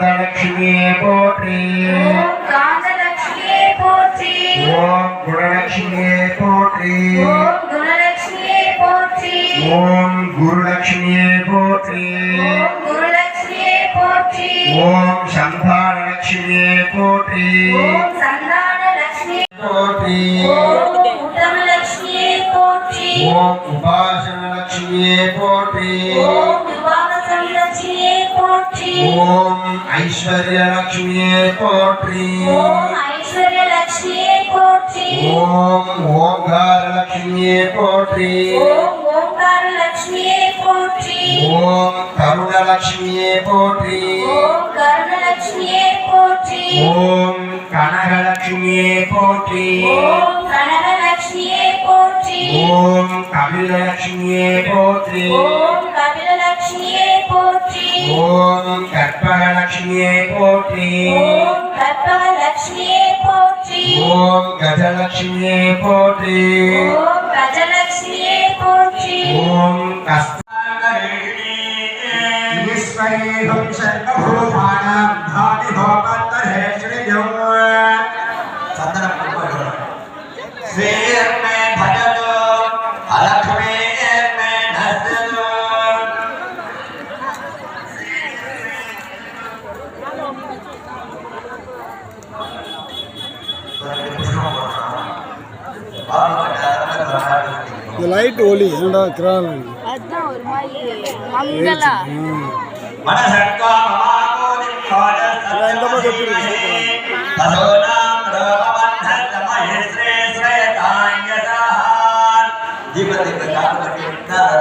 காந்தலட்சுமியே போற்றி. ஓம் காந்தலட்சுமியே போற்றி. ஓம் குணலட்சுமியே போற்றி. ஓம் குணலட்சுமியே போற்றி. ஓம் குருலட்சுமியே போற்றி. ஓம் குருலட்சுமியே போற்றி. ஓம் சந்தானலட்சுமியே போற்றி. ஐஸ்வர்யலட்சுமியே போற்றி ஓம் ஐஸ்வர்ய லட்சுமியே போற்றி ஓம் ஓங்காரலட்சுமியே போற்றி ஓம் ஓங்கார லட்சுமியே போற்றி ஓம் கருணலட்சுமியே போற்றி ஓம் கருணலட்சுமியே போற்றி ஓம் கனகலட்சுமியே போற்றி ஓம் கனகலட்சுமியே போற்றி ஓம் கபிலலட்சுமியே போற்றி ஓம் கபிலலட்சுமியே ஓம் கற்பகலட்சுமியே போற்றி. ஓம் கற்பகலட்சுமியே போற்றி. ஓம் கஜலட்சுமியே போற்றி. ஓம் கஜலட்சுமியே போற்றி. ஓம் ஈஸ்வரேகம் சர்வபூதானாம் தாதி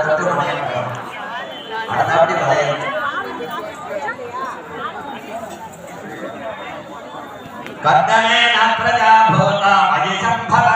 தொட்டு வணங்கணும் அடுத்தபடி வளையணும் கர்தமே ந பிரஜா பூதா மயி சம்பவ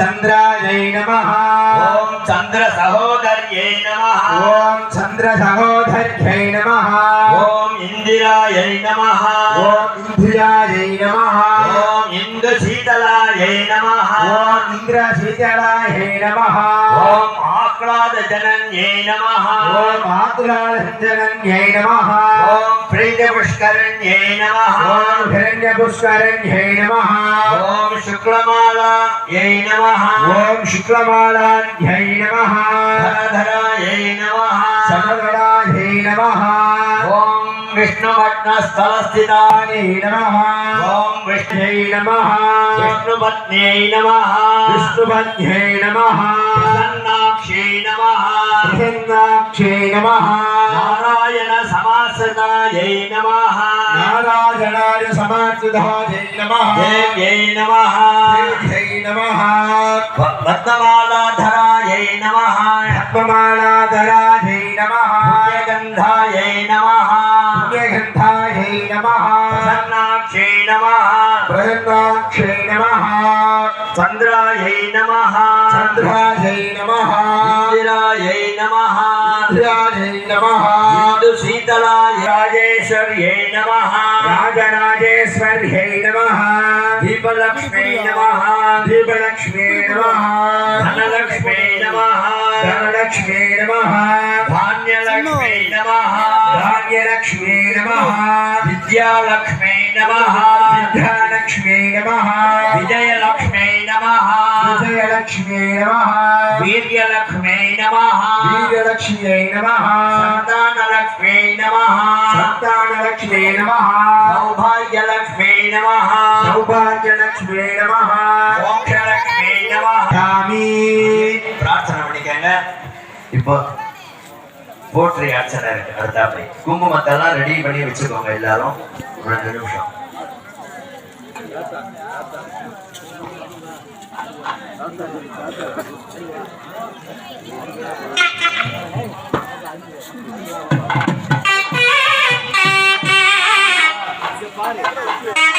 చంద్రాయై నమ. ఓం చంద్ర సహోదర్యై నమ. ఓం చంద్ర సహోదర్యై నమ. ఓం ఇందిరాయై నమ. ఓం ఇంద్రియాయై నమ. ఓం ఇంద్ర శీతలాయై నమ. ఓం ఇంద్ర శీతలాయై నమ. ఓం आह्लादजनन्यै नमः ॐ आह्लादजनन्यै नमः ॐ प्रीत्यपुष्करण्यै नमः ॐ हिरण्यपुष्करण्यै नमः ॐ शुक्लमालायै नमः ॐ शुक्लमालायै नमः धरधरायै नमः समधरायै नमः ॐ విష్ణుపట్నస్థలస్థితాని నమః ఓం విష్ణుయై నమః విష్ణుపత్న్యై నమః విష్ణుపత్న్యై నమః ప్రసన్నాక్షై నమః ప్రసన్నాక్షై నమః నారాయణ సమాశ్రతాయై నమః నారాయణాయ సమాశ్రతాయై నమః దేవ్యై నమః దేవ్యై నమః వర్ధమాలాధరాయై నమః పద్మమాలాధరాయై నమః नमः पद्ममालाधरायै नमः गन्धायै नमः पुण्यगन्धायै नमः प्रसन्नाक्षै नमः प्रसन्नाक्षै नमः चन्द्रायै नमः चन्द्रायै नमः इन्द्रायै नमः इन्द्रायै नमः शीतलाय राजेश्वर्यै नमः राजराजेश्वर्यै नमः दीपलक्ष्म्यै नमः दीपलक्ष्म्यै नमः धनलक्ष्म्यै नमः धनलक्ष्म्यै धान्यलक्ष्मी नमः धान्यलक्ष्मी नमः धान्यलक्ष्मी नमः विद्यालक्ष्मी नमः विद्यालक्ष्मी नमः विजयलक्ष्मी नमः विजयलक्ष्मी नमः वीर्यलक्ष्मी नमः वीरलक्ष्म्यै नमः सन्तानलक्ष्मी नमः सन्तानलक्ष्मी नमः सौभाग्यलक्ष्मी नमः सौभाग्यलक्ष्मी नमः मोक्षलक्ष्मी नमः சாமி பிரார்த்தனை பண்ணிக்கங்க இப்போ போற்றி அர்ச்சனை இருக்கு அடுத்தாப்படி குங்குமத்தெல்லாம் ரெடி பண்ணி வச்சுக்கோங்க எல்லாரும் ஒரு ரெண்டு நிமிஷம் பாரு.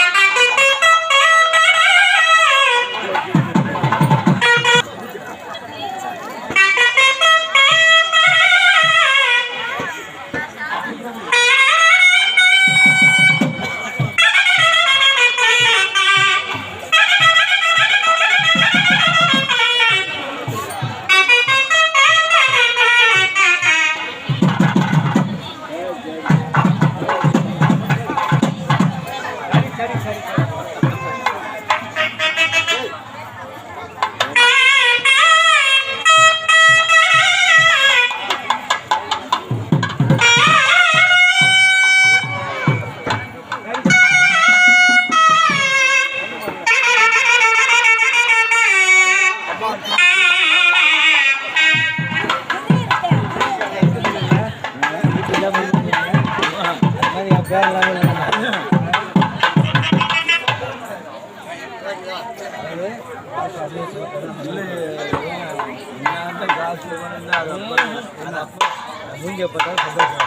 மூஞ்சிய பார்த்தா சந்தோஷம்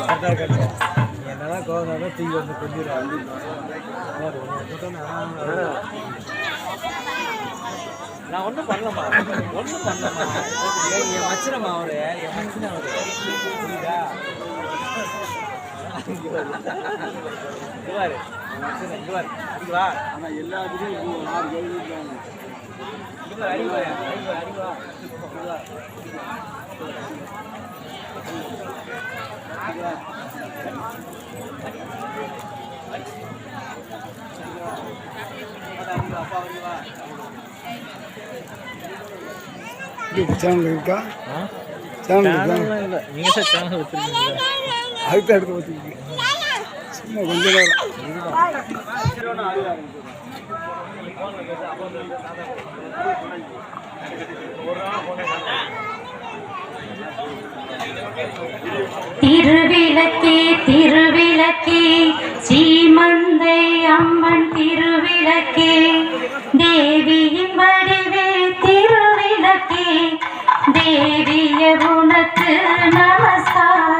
கரெக்டாக கரெக்டாக என்னதான் கோவம் தூக்கி வந்து கொஞ்சம் நான் ஒன்றும் பண்ணலமா ஒன்றும் பண்ணலம்மா. என் மச்சனம்மா அவரு. என் மச்சனம் அவரு. புரியுதா? சேனல் இருக்கா? சேனல் இருக்கா? இல்லை. நீங்கள் சார் சேனல் வச்சுருக்கீங்க அதுக்கு எடுத்து வச்சுருக்கு சும்மா கொஞ்ச நேரம். திருவிளக்கே திருவிளக்கே ஸ்ரீமந்தை அம்மன் திருவிளக்கே தேவியின் வடிவே திருவிளக்கே தேவிய உனக்கு நமஸ்காரம்.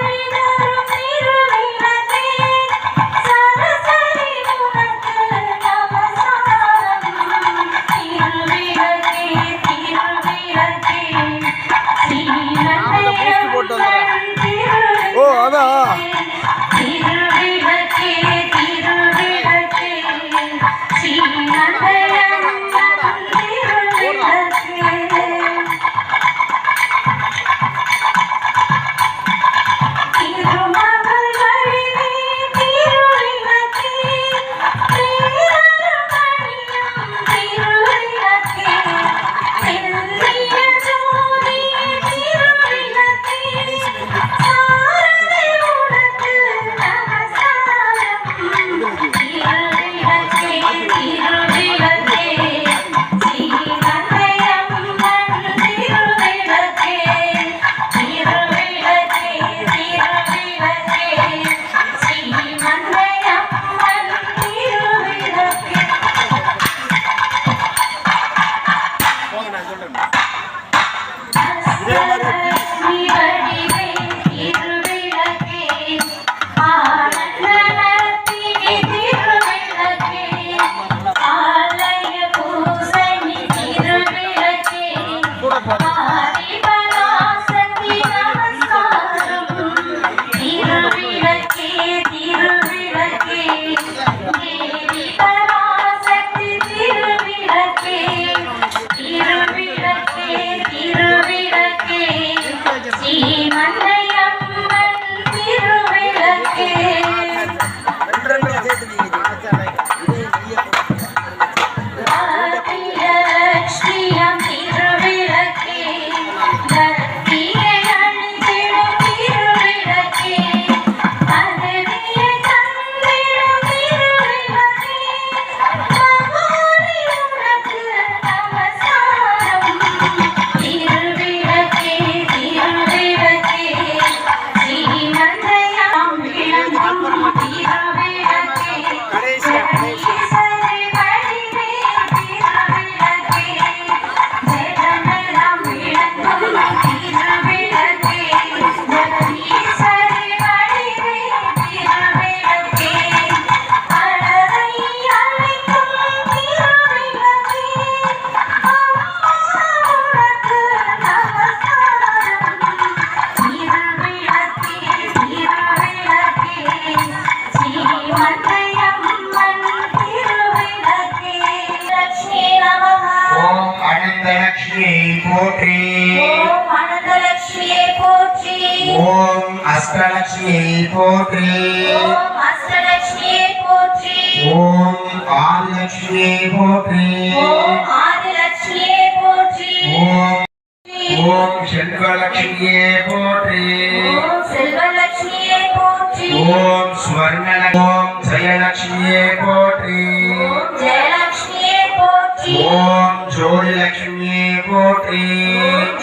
Come on. போறோம் அஷ்டலட்சுமியை போற்றி ஓம் அஷ்டலட்சுமியே போற்றி ஓம் ஆதிலட்சுமியை போற்றி ஓம் ஆதிலட்சுமியே போற்றி ஓம் ஓம் செல்வலட்சுமியே போற்றி ஓம் செல்வலட்சுமியே போற்றி ஓம் ஸ்வர்ணல ஓம் ஜெயலட்சுமியே போற்றி ஓம் ஜெயலட்சுமியே போற்றி ஓம் ஜோதிலட்சுமியே போற்றி ஓம்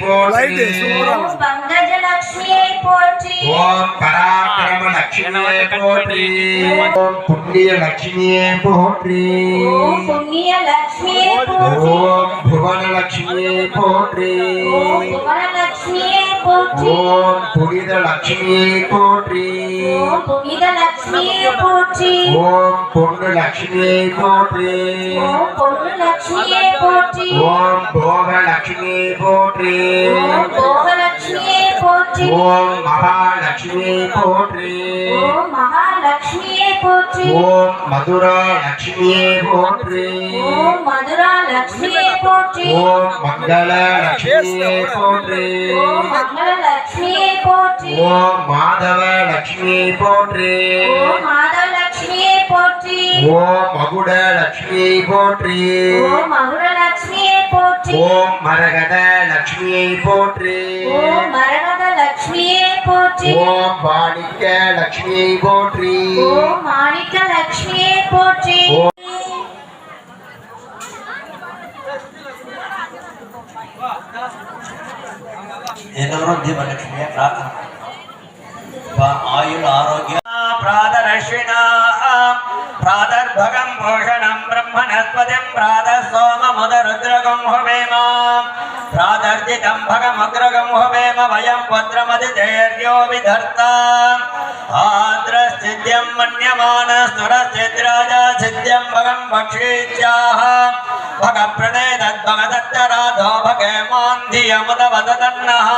போற்றி. ஓம் பங்கஜலட்சுமியே போற்றி ஓம் பராக்கிரம லட்சுமியே போற்றி. ஓம் புண்ணிய லட்சுமியே போற்றி. ஓம் புண்ணிய லட்சுமியே போற்றி. ஓம் புவன லட்சுமியே போற்றி. ஓம் புவனலட்சுமியே போற்றி. ஓம் புனித லட்சுமியே போற்றி. ஓம் புனித லட்சுமியே போற்றி. ஓம் பொண்ணு லட்சுமியே போற்றி ஓம் பொண்ணு லட்சுமியே போற்றி. ஓம் போக லட்சுமியே போற்றி ஓம் போகலட்சுமியே போற்றி ஓம் மகாலட்சுமியே போற்றி ஓம் மகாலட்சுமியே போற்றி ஓம் மதுரா லட்சுமியே போற்றி ஓம் மதுரா லட்சுமியே போற்றி ஓம் மங்கள லட்சுமியே போற்றி ஓம் மங்கள லட்சுமியே போற்றி ஓம் மாதவ லட்சுமியே போற்றி ஓம் மாதவ லட்சுமியே போற்றி ஓம் மகுட லட்சுமியை போற்றி ஓம் மகுட ஓம் மரகத லட்சுமியை போற்றி ஓம் மரகத லட்சுமியே போற்றி ஓம் மாணிக்க லட்சுமியை போற்றி ஓம் மாணிக்க லட்சுமியே போற்றி ஓம் ಎಲ್ಲರೂ ದೀಪಲಕ್ಷ್ಮಿಯ ಪ್ರಾರ್ಥನೆ ಪ- ಆಯುರ್ ಆರೋಗ್ಯ ಪ್ರಾದರಶ್ವಿನ ಪ್ರಾದರ್ಭಗಂ ಭೂಷಣಂ ಬ್ರಹ್ಮಣಸ್ಪತಿಂ ಪ್ರಾದ ಸೋಮ ముదరుద్రగం హువేమ ప్రాదర్జితం భగమగ్రగం హువేమ వయం వజ్రమది ధైర్యో విధర్త ఆద్రస్థిత్యం మన్యమాన స్థురస్థిద్రాజ సిద్ధ్యం భగం భక్షీత్యాహ భగ ప్రణేదద్భగదత్తరాధో భగే మాంధియముద వదతన్నః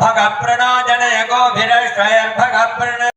భగ ప్రణాజనయ గోభిరశ్రయర్భగ ప్రణయ